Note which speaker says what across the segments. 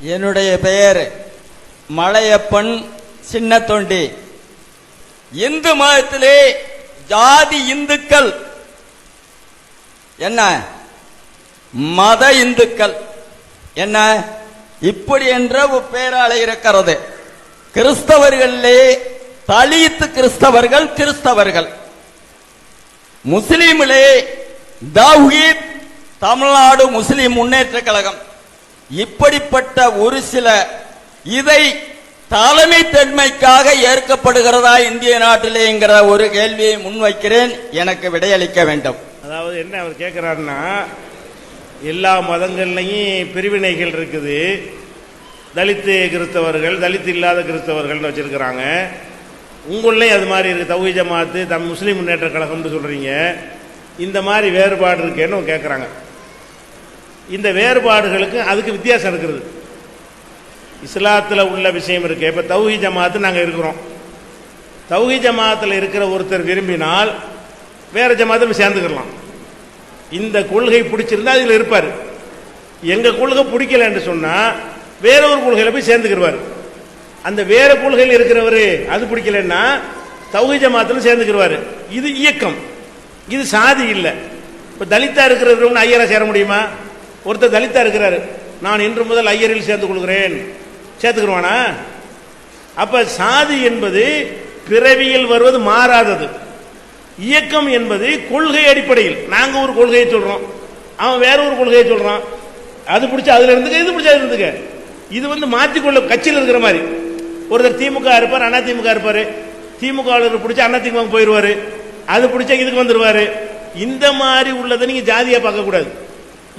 Speaker 1: என்னுடைய பெயர் மலையப்பன் சின்ன தொண்டி இந்து மதத்திலே ஜாதி இந்துக்கள். என்ன? மத இந்துக்கள். என்ன? இப்படி என்ற ஒரு பேராலை இருக்கிறது. கிறிஸ்தவர்களிலே தலித்து கிறிஸ்தவர்கள் கிறிஸ்தவர்கள். முஸ்லீமிலே தௌஹீத் தமிழ்நாடு முஸ்லிம் முன்னேற்ற கழகம். இப்படிப்பட்ட ஒரு சில இதை தலைமை தன்மைக்காக ஏற்கப்படுகிறதா இந்திய நாட்டிலேங்கிற ஒரு கேள்வியை முன்வைக்கிறேன். எனக்கு விடையளிக்க வேண்டும்.
Speaker 2: அதாவது என்ன அவர் கேட்குறாருன்னா எல்லா மதங்கள்லையும் பிரிவினைகள் இருக்குது. தலித்து கிறிஸ்தவர்கள் தலித்து இல்லாத கிறிஸ்தவர்கள்னு வச்சிருக்கிறாங்க. உங்களையும் அது மாதிரி இருக்குது தௌஹி ஜமாத்து தம் முஸ்லீம் முன்னேற்ற கழகம்னு சொல்கிறீங்க இந்த மாதிரி வேறுபாடு இருக்கேன்னு கேட்குறாங்க இந்த வேறுபாடுகளுக்கு அதுக்கு வித்தியாசம் இருக்கிறது. இஸ்லாத்தில் உள்ள விஷயம் இருக்குது இப்போ தௌஹி ஜமாத்து நாங்கள் இருக்கிறோம். தௌஹி ஜமாத்தில் இருக்கிற ஒருத்தர் விரும்பினால் வேறு ஜமாத்தில் போய் சேர்ந்துக்கலாம். இந்த கொள்கை பிடிச்சிருந்தா அதில் இருப்பார். எங்கள் கொள்கை பிடிக்கலன்னு சொன்னால் வேற ஒரு கொள்கையில் போய் சேர்ந்துக்கிடுவார் அந்த வேற கொள்கையில் இருக்கிறவர் அது பிடிக்கலன்னா தௌஹி ஜமாத்தில் சேர்ந்துக்கிடுவார் இது இயக்கம். இது சாதி இல்லை. இப்போ தலித்தா இருக்கிறவங்க ஐயரை சேர முடியுமா? ஒருத்தர் தலித்தா இருக்கிறாரு. நான் இன்று முதல் ஐயரில் சேர்ந்து கொள்கிறேன். சேர்த்துக்கிடுவானா? அப்ப சாதி என்பது பிறவியில் வருவது மாறாதது. இயக்கம் என்பது கொள்கை அடிப்படையில். நாங்க ஒரு கொள்கையை சொல்றோம். அவன் வேற ஒரு கொள்கையை சொல்றான். அது பிடிச்ச அதுல இருந்துக்க இது பிடிச்ச அதுல இருந்துக்க. இது வந்து மாற்றிக்கொள்ள கட்சியில் இருக்கிற மாதிரி. ஒருத்தர் திமுக இருப்பார் அண்ணா திமுக இருப்பாரு. திமுக பிடிச்ச அண்ணா திமுக போயிருவாரு. அது பிடிச்ச இதுக்கு வந்துருவாரு. இந்த மாதிரி உள்ளதை நீங்க ஜாதியா பார்க்க கூடாது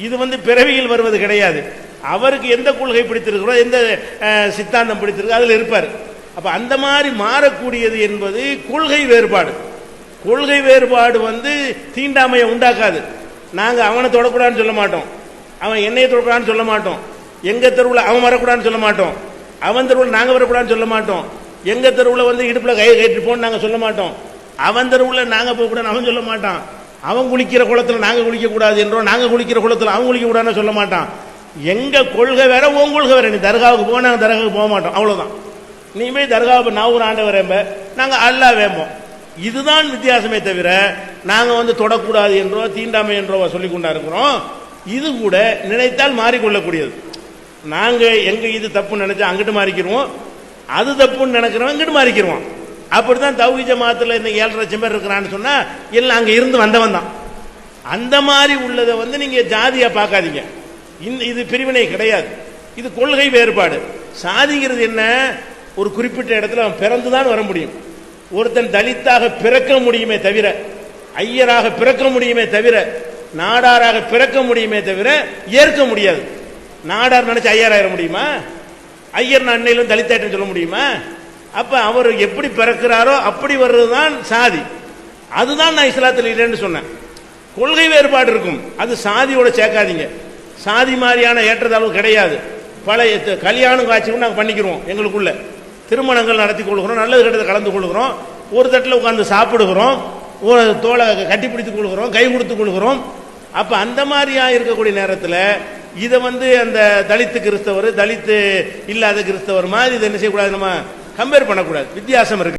Speaker 2: இது வந்து பிறவியில் வருவது கிடையாது. அவருக்கு எந்த கொள்கை பிடித்திருக்கிறோ எந்த சித்தாந்தம் பிடித்திருக்கோ அதில் இருப்பார். அப்போ அந்த மாதிரி மாறக்கூடியது என்பது கொள்கை வேறுபாடு. கொள்கை வேறுபாடு வந்து தீண்டாமையை உண்டாக்காது. நாங்கள் அவனை தொடக்கூடாதுன்னு சொல்ல மாட்டோம். அவன் என்னையை தொடக்கூடாதுன்னு சொல்ல மாட்டோம். எங்கள் தெருவில் அவன் வரக்கூடாதுன்னு சொல்ல மாட்டோம். அவன் தெருவில் நாங்கள் வரக்கூடாதுன்னு சொல்ல மாட்டோம். எங்கள் தெருவில் வந்து இடுப்பில் கை கட்டிட்டு போன்னு நாங்கள் சொல்ல மாட்டோம். அவன் தெருவில் நாங்கள் போகக்கூடாதுன்னு அவன் சொல்ல மாட்டான். அவன் குளிக்கிற குளத்தில் நாங்கள் குளிக்கக்கூடாது என்றோம் நாங்கள் குளிக்கிற குளத்துல அவன் குளிக்க கூடாதுன்னு சொல்ல மாட்டான். எங்கள் கொள்கை வேற உன் கொள்கை வேற. நீ தர்காவுக்கு போக நாங்கள் தர்காவுக்கு போக மாட்டோம். அவ்வளோதான் நீ போய் தர்காவை நான் ஒரு ஆண்டவர் வரேம்ப நாங்கள் அல்லா வேம்போம் இதுதான் வித்தியாசமே தவிர நாங்கள் வந்து தொடக்கூடாது என்றோ தீண்டாமை என்றோ சொல்லி கொண்டா இருக்கிறோம் இது கூட நினைத்தால் மாறிக்கொள்ளக்கூடியது. நாங்கள் எங்கள் இது தப்புன்னு நினைச்சா அங்கிட்டு மாறிக்கிறோம் அது தப்புன்னு நினைக்கிறோம் இங்கிட்டு மாறிக்கிறோம் அப்படிதான் தௌஹி ஜமாத்தில் இந்த ஏழரை லட்சம் பேர் இருக்கிறான்னு சொன்னால் எல்லாம் அங்கே இருந்து வந்தவன் தான். அந்த மாதிரி உள்ளதை வந்து நீங்கள் ஜாதியாக பார்க்காதீங்க. இந்த இது பிரிவினை கிடையாது. இது கொள்கை வேறுபாடு. சாதிங்கிறது என்ன? ஒரு குறிப்பிட்ட இடத்துல அவன் பிறந்து தான் வர முடியும். ஒருத்தன் தலித்தாக பிறக்க முடியுமே தவிர ஐயராக பிறக்க முடியுமே தவிர நாடாராக பிறக்க முடியுமே தவிர ஏற்க முடியாது. நாடார் நினைச்சு ஐயராயிர முடியுமா? ஐயர் நான் அன்னையிலும் தலித்தாயிட்டம் சொல்ல முடியுமா? அப்ப அவர் எப்படி பிறக்கிறாரோ அப்படி வர்றதுதான் சாதி. அதுதான் நான் இஸ்லாத்தில் இல்லைன்னு சொன்னேன். கொள்கை வேறுபாடு இருக்கும். அது சாதியோட சேர்க்காதீங்க. சாதி மாதிரியான ஏற்றத்தாழ்வு கிடையாது. பல கல்யாணம் காட்சியும் நாங்கள் பண்ணிக்கிறோம் எங்களுக்குள்ள. திருமணங்கள் நடத்தி கொள்கிறோம் நல்லது கெட்டதை கலந்து கொள்கிறோம். ஒரு தட்டில் உட்காந்து சாப்பிடுகிறோம். ஒரு தோலை கட்டி பிடித்துக் கொள்கிறோம் கை கொடுத்து கொள்கிறோம். அப்போ அந்த மாதிரியா இருக்கக்கூடிய நேரத்தில் இதை வந்து அந்த தலித்து கிறிஸ்தவர் தலித்து இல்லாத கிறிஸ்தவர் மாதிரி இதை என்ன செய்யக்கூடாது நம்ம கம்பேர் பண்ணக்கூடாது. வித்தியாசம் இருக்கு.